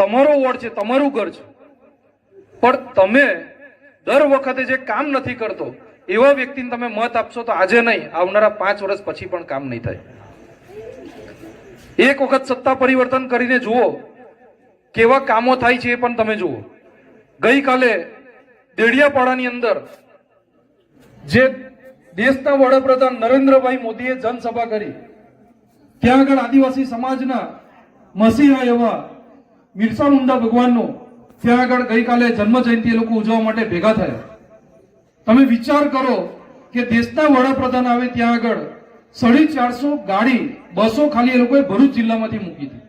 તમારો વોર્ડ છે, તમારું ઘર છે. પણ તમે દર વખતે જે કામ નથી કરતો, એવા વ્યક્તિને તમે મત આપશો તો આજે નહીં, આવનારા પાંચ વર્ષ પછી પણ કામ નહીં થાય. એક વખત સત્તા પરિવર્તન કરીને જુઓ, કેવા કામો થાય છે એ પણ તમે જુઓ. ગઈકાલે દેડિયાપાડાની અંદર જે દેશના વડાપ્રધાન નરેન્દ્રભાઈ મોદીએ જનસભા કરી, ત્યાં આગળ આદિવાસી સમાજના મસીહા એવા બિરસા મુંડા ભગવાનનો ત્યાં આગળ ગઈકાલે જન્મ જયંતિ લોકો ઉજવવા માટે ભેગા થયા. તમે વિચાર કરો કે દેશના વડાપ્રધાન આવે ત્યાં આગળ સાડી ચારસો ગાડી, બસો ખાલી એ લોકોએ ભરૂચ જિલ્લામાંથી મૂકી હતી.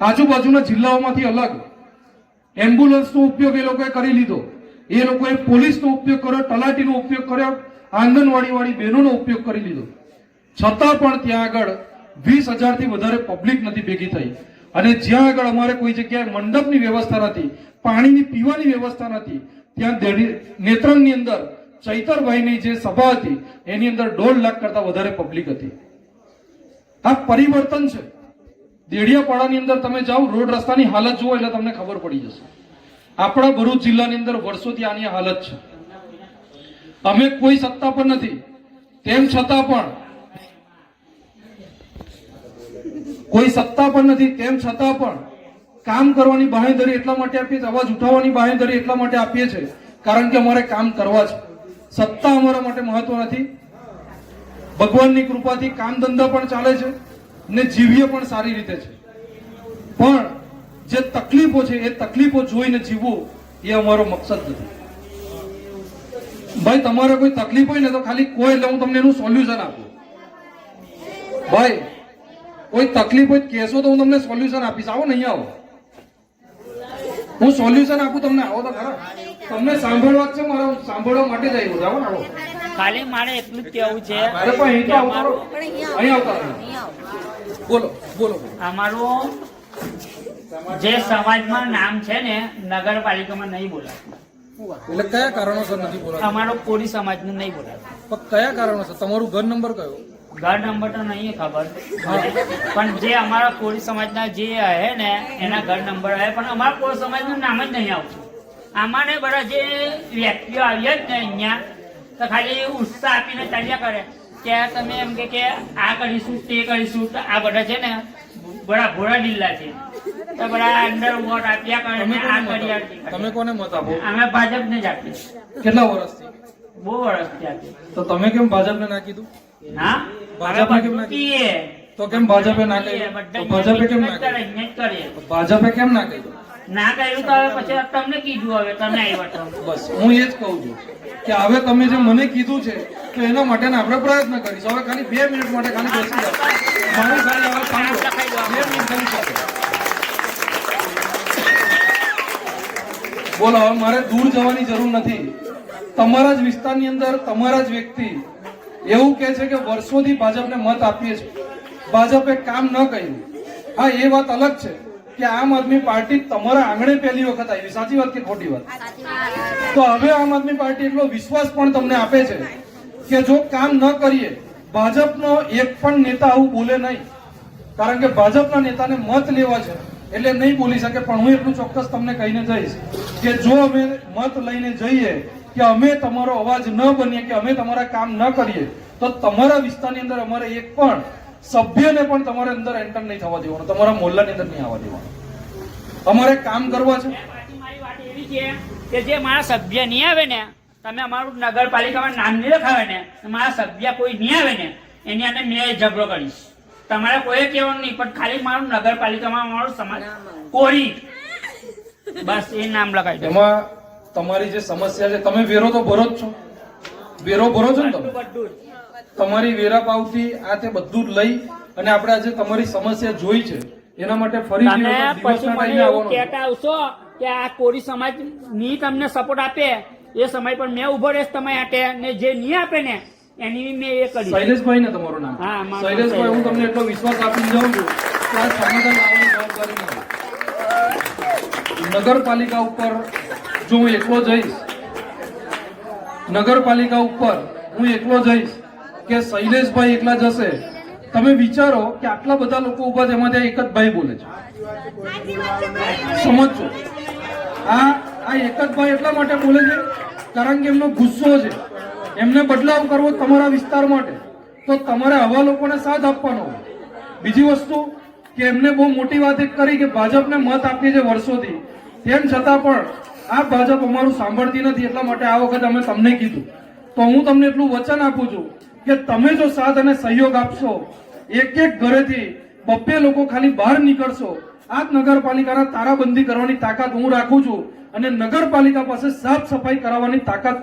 આજુબાજુના જિલ્લાઓમાંથી અલગ. એમ્બ્યુલન્સનો ઉપયોગ એ લોકોએ કરી લીધો. એ લોકોએ પોલીસનો ઉપયોગ કર્યો, તલાટીનો ઉપયોગ કર્યો, આંગણવાડીવાળી બહેનોનો ઉપયોગ કરી લીધો. છતાં પણ ત્યાં આગળ વીસ હજારથી વધારે પબ્લિક નથી ભેગી થઈ. અને જ્યાં આગળ અમારે કોઈ જગ્યાએ મંડપની વ્યવસ્થા નથી, પાણીની પીવાની વ્યવસ્થા નથી, ત્યાં નેત્રંગની અંદર ચૈતરભાઈની જે સભા હતી, એની અંદર દોઢ લાખ કરતા વધારે પબ્લિક હતી. આ પરિવર્તન છે. દેડિયાપાડાની અંદર તમે જાઓ, રોડ રસ્તાની હાલત જુઓ એટલે તમને ખબર પડી જશે. આપણા ભરૂચ જિલ્લાની અંદર વર્ષોથી આની હાલત છે. અમે કોઈ સત્તા પર નથી. તેમ છતાં પણ કોઈ સત્તા પણ નથી, તેમ છતાં પણ કામ કરવાની બાહેંધરી એટલા માટે આપીએ છીએ, અવાજ ઉઠાવવાની બાહેંધરી એટલા માટે આપીએ છીએ, કારણ કે અમારે કામ કરવા છે. સત્તા અમારા માટે મહત્વ નથી. ભગવાનની કૃપાથી કામ ધંધા પણ ચાલે છે ને જીવીએ પણ સારી રીતે છે. પણ જે તકલીફો છે, એ તકલીફો જોઈને જીવવું એ અમારો મકસદ નથી. ભાઈ, તમારે કોઈ તકલીફ હોય ને તો ખાલી કોઈ એટલે હું તમને એનું સોલ્યુશન આપું. ભાઈ કોઈ તકલીફ હોય કહેશો તો હું તમને સોલ્યુશન આપીશ. આવો નહીં આવો. હું સોલ્યુશન આપું તમને. આવો તો ખરા. તમને સાંભળવા છે મારો સાંભળવા માટે જ આવ્યો આવો આવો. ખાલી મારે એટલું જ કેવું છે અરે પણ અહીં તો આવતા અહીં આવતા બોલો બોલો બોલો. અમારું જે સમાજમાં નામ છે ને નગરપાલિકામાં નહીં બોલાય એટલે કયા કારણોસર નથી બોલાતું? અમારો કોળી સમાજનું નહીં બોલાતું. પણ કયા કારણોસર? તમારું ઘર નંબર કયો? ઘર નંબર તો નહીં ખબર. પણ જે અમારા કોળી સમાજના જે હે ને એના ઘર નંબર હે. પણ અમારા કોળી સમાજનું નામ જ નહીં આવતું. અમારે બધા જે વ્યક્તિઓ આવ્યા જ ને અહીંયા તો ખાલી ઉત્સાહ આપીને ચાલ્યા કરે. કે તમે એમ કે કે આ કરીશું તે કરીશું તો આ બધા છે ને બડા ભોળા ડીલ્લા છે. તો બધા અંદર વોટ આપ્યા કરે તમે આ કોને મત કરી આ આપો? તે કરી. તમે કોને મત આપો? અમે ભાજપને જ આપીએ. કેટલા વર્ષથી? બહુ વર્ષથી આપીએ. તો તમે કેમ ભાજપને ના કીધું? હા? ભાજપને કેમ ના પીએ તો કેમ ભાજપે ના કહ્યું ભાજપે કેમ ના કહ્યું કરે, અહીંયા જ કરીએ. ભાજપે કેમ ના કહ્યું ના કર્યું તો હવે પછી તમને કીધું હવે તમે આવ્યા બસ હું એ જ કહું છું કે હવે તમે જે મને કીધું છે તો એના માટે આપણે પ્રયત્ન કરીશું. હવે ખાલી બે મિનિટ માટે ખાલી બેસી જાઓ. મારી સાથે હવે બે મિનિટ ખાલી સાંભળો. બોલો હવે મારે દૂર જવાની જરૂર નથી. તમારા જ વિસ્તારની અંદર તમારા જ વ્યક્તિ એવું કહે છે કે વર્ષોથી ભાજપને મત આપીએ છીએ. ભાજપે કામ ન કર્યું. હા, એ વાત અલગ છે કે આમ આદમી પાર્ટી તમારા આંગણે પહેલી વખત આવી. સાચી વાત કે ખોટી વાત? તો હવે આમ આદમી પાર્ટી એટલો વિશ્વાસ પણ તમને આપે છે કે જો કામ ન કરીએ, ભાજપનો એક પણ નેતા આવું બોલે નહીં. કારણ કે ભાજપના નેતાને મત લેવા છે એટલે નહીં બોલી શકે. પણ હું એટલું ચોક્કસ તમને કહીને જઈશ કે જો અમે મત લઈને જઈએ કે અમે તમારો અવાજ ન બનીએ કે અમે તમારા કામ ન કરીએ તો તમારા વિસ્તારની અંદર અમારે એક પણ સભ્યને પણ તમારા અંદર એન્ટર નહીં થવા દેવાનું તમારા મોહલ્લાની અંદર નહીં આવવા દેવાનું. અમારે કામ કરવા છે? મારી વાત એવી કે જે મારા સભ્ય નહીં આવે ને તમે અમારું નગરપાલિકામાં નામ નહીં લખાવે ને મારા સભ્ય કોઈ નહીં આવે ને એની અંદર મેં ઝઘડો કરીશ. તમારે કોઈ કહેવાનું નહીં પણ ખાલી મારું નગરપાલિકામાં મારું સમાજ કોરી. બસ એ નામ લખાય એમાં તમારી જે સમસ્યા છે તમે વેરો તો ભરો જ છો. વેરો ભરો છો ને તમે? તમારી વેરા પાવતી આ તે બધું જ લઈ અને આપણે આજે તમારી સમસ્યા જોઈ છે. એના માટે ફરી આવશો કે આ કોરી સમાજની તમને સપોર્ટ આપે. એ સમય પણ મેં ઊભો રહીશ તમે આટે ને જે નહીં આપે ને એની મેં એ કરી શૈલેષભાઈ ને તમારું નામ. હા, મારું નામ શૈલેષભાઈ હું તમને એટલો વિશ્વાસ આપી જાઉં છું કે આ સમાધાન લાવવાની જવાબદારી નગરપાલિકા ઉપર જો હું એકલો જઈશ, નગરપાલિકા ઉપર હું એકલો જઈશ કે શૈલેષભાઈ એકલા જશે, તમે વિચારો કે આટલા બધા લોકો ઊભા છે એમાં એક જ ભાઈ બોલે છે. સમજો આ આ એક જ ભાઈ એટલા માટે બોલે છે, કારણ કે એમનો ગુસ્સો છે. એમને બદલાવ કરવો તમારા વિસ્તાર માટે. તો તમારે આવા લોકોને સાથ આપવાનો બીજી વસ્તુ કે એમને બહુ મોટી વાત એક કરી કે ભાજપને મત આપીએ છે વર્ષોથી. તેમ છતાં પણ આ ભાજપ અમારું સાંભળતી નથી, એટલા માટે આ વખતે અમે તમને કીધું. તો હું તમને એટલું વચન આપું છું કે તમે જો સાથ અને સહયોગ આપશો, એક એક ઘરેથી બબ્બે લોકો ખાલી બહાર નીકળશો. આ જ નગરપાલિકાના તારાબંધી કરવાની તાકાત હું રાખું છું અને નગરપાલિકા પાસે સાફ સફાઈ કરાવવાની તાકાત